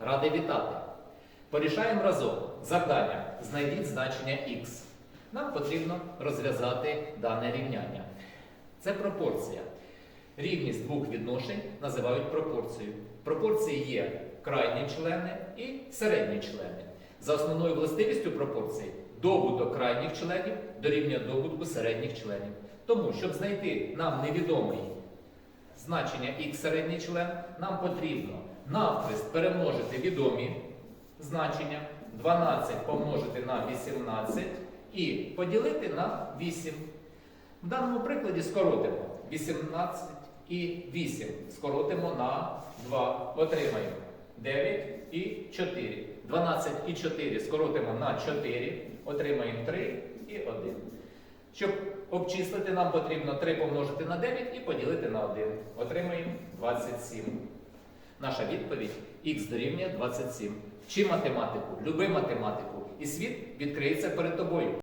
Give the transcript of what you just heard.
Радий вітати! Порішаємо разом завдання. Знайдіть значення х. Нам потрібно розв'язати дане рівняння. Це пропорція. Рівність двох відношень називають пропорцією. Пропорції є крайні члени і середні члени. За основною властивістю пропорції добуток крайніх членів дорівнює добутку середніх членів. Тому, щоб знайти нам невідомий значення х середній член, нам потрібно навхрест перемножити відомі значення 12 помножити на 18 і поділити на 8. В даному прикладі скоротимо 18 і 8. Скоротимо на 2. Отримаємо 9 і 4. 12 і 4 скоротимо на 4. Отримаємо 3 і 1. Щоб обчислити, нам потрібно 3 помножити на 9 і поділити на 1. Отримаємо 27. Наша відповідь х дорівнює 27. Вчи математику, люби математику, і світ відкриється перед тобою.